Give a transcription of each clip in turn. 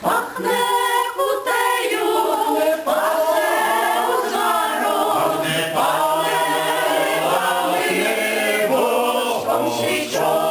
Пахне кутею, пахне узваром, пахне паливом свічом.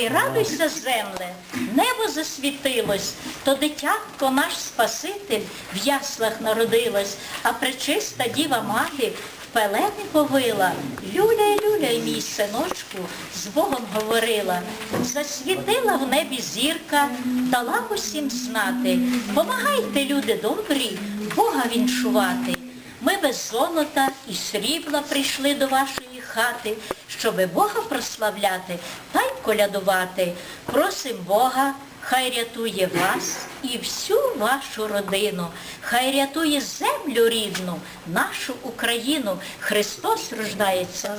Ой, радуйся, земле, небо засвітилось, то дитятко наш Спаситель в яслах народилось, а пречиста діва мати в пелени повила. Люляй, люляй, мій синочку, з Богом говорила. Засвітила в небі зірка, дала усім знати. Помагайте, люди добрі, Бога віншувати. Ми без золота і срібла прийшли до вашої хати, щоби Бога прославляти та й колядувати. Просим Бога, хай рятує вас і всю вашу родину, хай рятує землю рідну, нашу Україну. Христос рождається.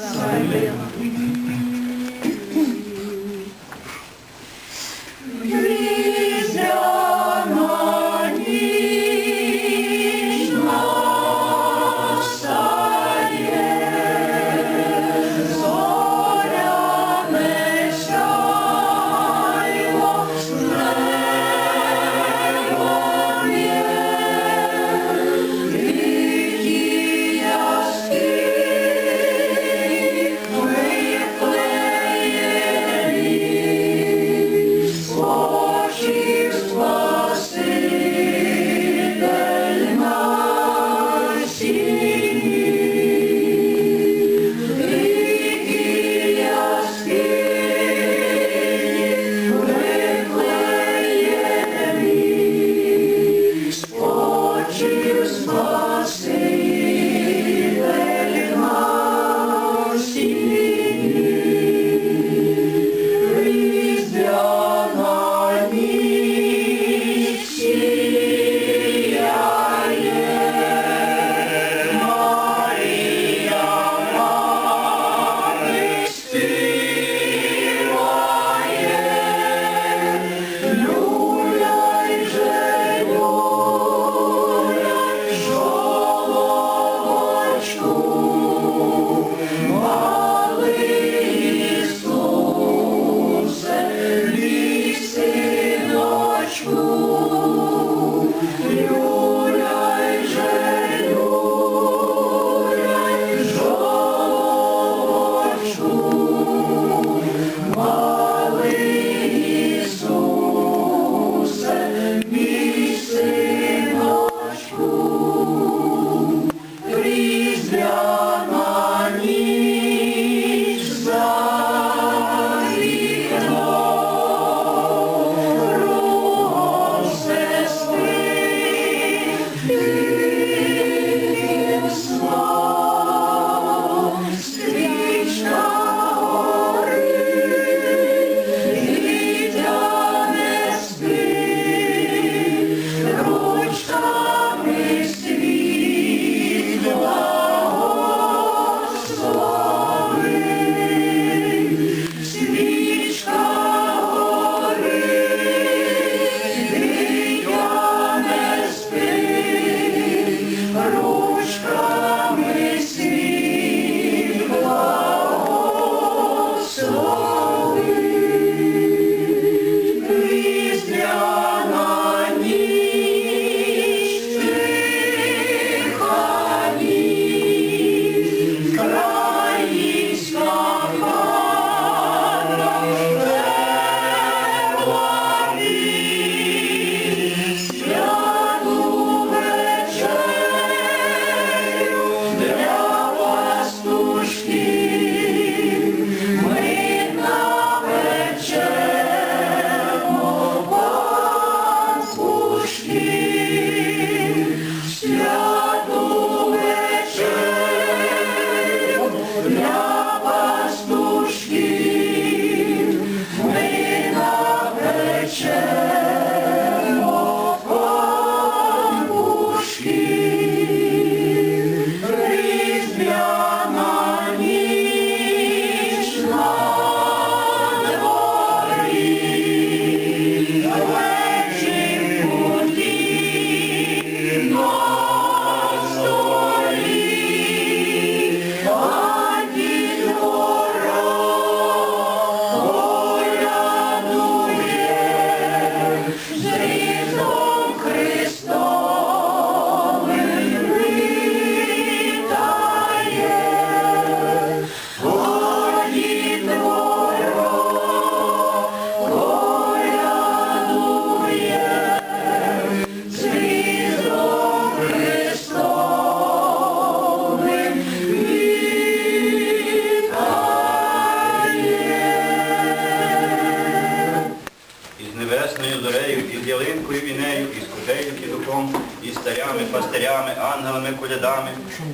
Кідуком, із старями, пастирями, ангелами, колядами,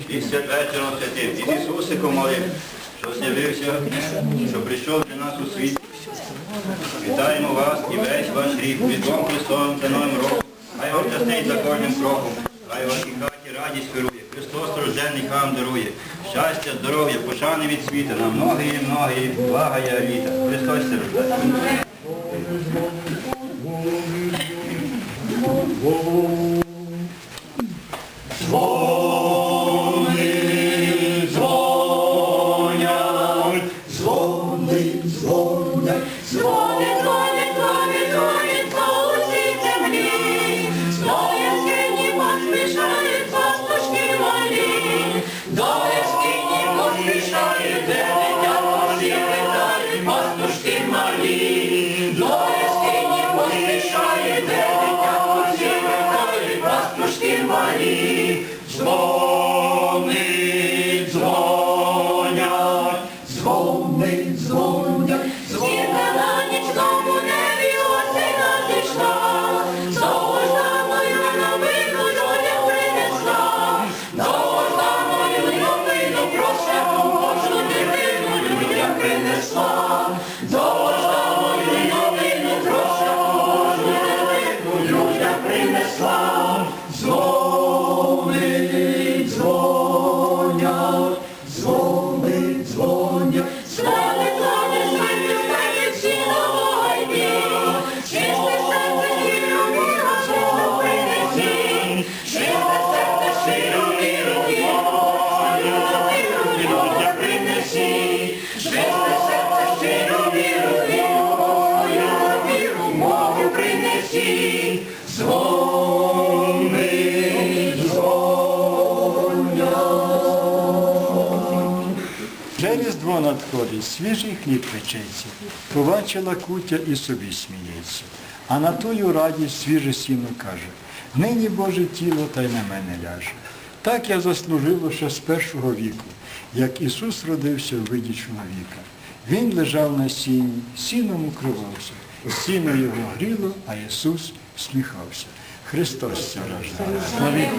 із святвечором святим, із Ісусиком малим, що з'явився, що прийшов для нас у світ. Вітаємо вас і весь ваш рік, Різдвом Христовим та Новим роком. Хай вам щастить за кожним кроком, хай вашій хаті радість керує, Христос рождений хам дарує. Щастя, здоров'я, пошани від світа, на многії, многії, блага я літа. Христос рождає. Різдво надходить, свіжий хліб печеться, побачила кутя і собі сміється. А на тую радість свіже сіно каже, нині Боже тіло та й на мене ляже. Так я заслужило ще з першого віку, як Ісус родився в виді чоловіка. Він лежав на сіні, сіном укривався, сіно його гріло, а Ісус сміхався. Христос це рождає.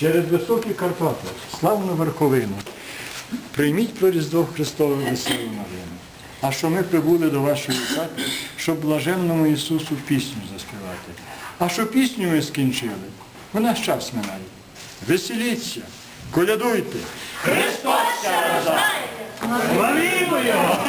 Через високі Карпати, славну верховину, прийміть про Різдво Христове веселу новину. А що ми прибули до вашої хати, щоб блаженному Ісусу пісню заспівати. А що пісню ми скінчили, вона ж час минає. Веселіться, колядуйте. Христос! Славімо його!